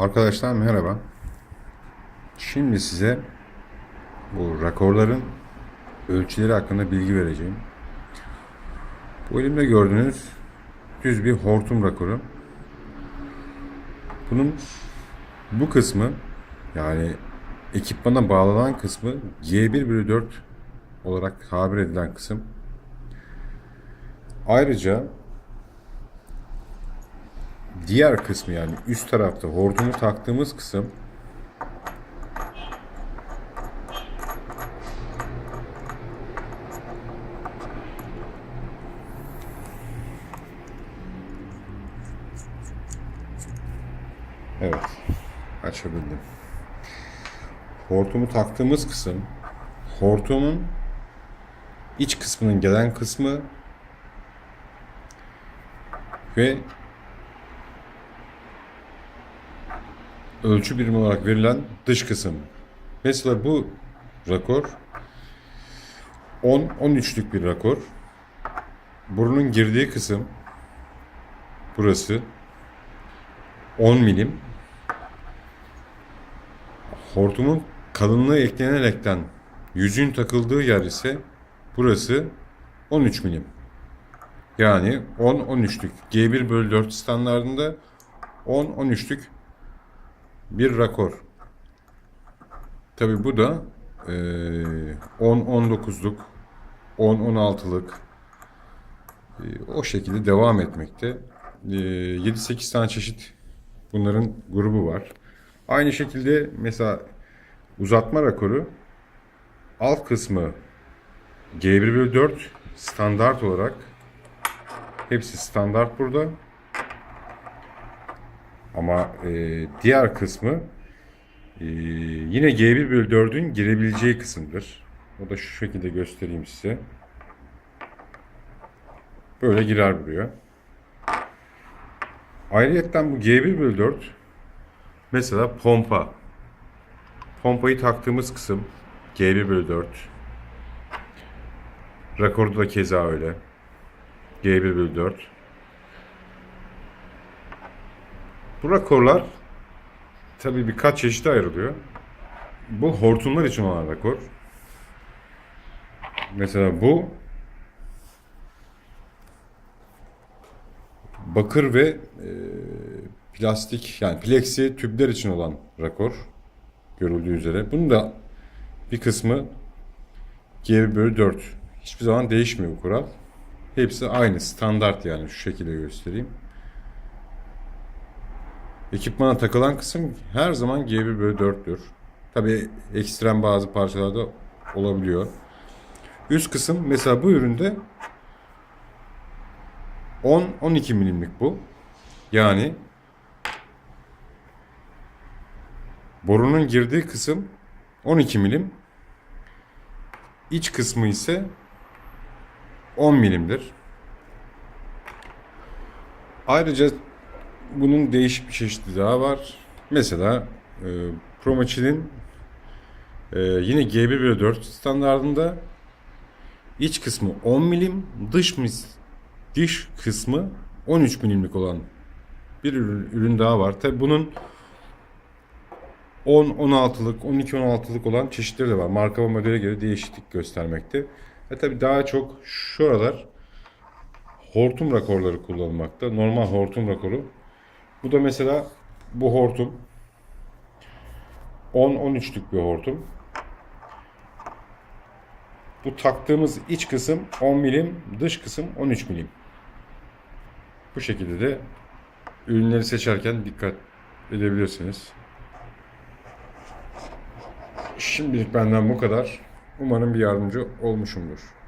Arkadaşlar merhaba. Şimdi size bu rakorların ölçüleri hakkında bilgi vereceğim. Bu elimde gördüğünüz düz bir hortum rakoru. Bunun bu kısmı yani ekipmana bağlanan kısmı G1 bölü 4 olarak tabir edilen kısım. Ayrıca diğer kısmı yani üst tarafta hortumu taktığımız kısım Evet. Açabildim. Hortumu taktığımız kısım hortumun iç kısmının gelen kısmı ve ölçü birimi olarak verilen dış kısım. Mesela bu rakor 10-13'lük bir rakor. Burunun girdiği kısım burası 10 milim. Hortumun kalınlığı eklenerekten yüzüğün takıldığı yer ise burası 13 milim. Yani 10-13'lük G1 bölü 4 standartında 10-13'lük bir rakor. Tabi bu da eee, 10-19'luk, 10-16'lık eee, o şekilde devam etmekte. Eee, 7-8 tane çeşit bunların grubu var. Aynı şekilde mesela uzatma rakoru alt kısmı G1 bölü 4 standart olarak hepsi standart burada. Ama e, diğer kısmı e, yine G1 bölü 4'ün girebileceği kısımdır. O da şu şekilde göstereyim size. Böyle girer buraya. Ayrıyeten bu G1 bölü 4 mesela pompa. Pompayı taktığımız kısım G1 bölü 4. Rakordu da keza öyle. G1 bölü 4. Bu rakorlar tabii birkaç çeşite ayrılıyor. Bu hortumlar için olan rakor. Mesela bu bakır ve e, plastik yani plexi tüpler için olan rakor görüldüğü üzere. Bunun da bir kısmı G bölü 4. Hiçbir zaman değişmiyor bu kural. Hepsi aynı standart yani şu şekilde göstereyim. Ekipmana takılan kısım her zaman G1 bölü 4'tür. Tabi ekstrem bazı parçalarda olabiliyor. Üst kısım mesela bu üründe 10-12 milimlik bu. Yani borunun girdiği kısım 12 milim. İç kısmı ise 10 milimdir. Ayrıca bunun değişik bir çeşidi daha var. Mesela e, Promachil'in e, yine G1 bölü 4 standartında iç kısmı 10 milim, dış mis, dış kısmı 13 milimlik olan bir ürün, ürün daha var. Tabi bunun 10-16'lık, 12-16'lık olan çeşitleri de var. Marka ve modele göre değişiklik göstermekte. E tabi daha çok şu aralar hortum rakorları kullanılmakta. Normal hortum rakoru. Bu da mesela bu hortum 10-13'lük bir hortum. Bu taktığımız iç kısım 10 milim, dış kısım 13 milim. Bu şekilde de ürünleri seçerken dikkat edebilirsiniz. Şimdilik benden bu kadar. Umarım bir yardımcı olmuşumdur.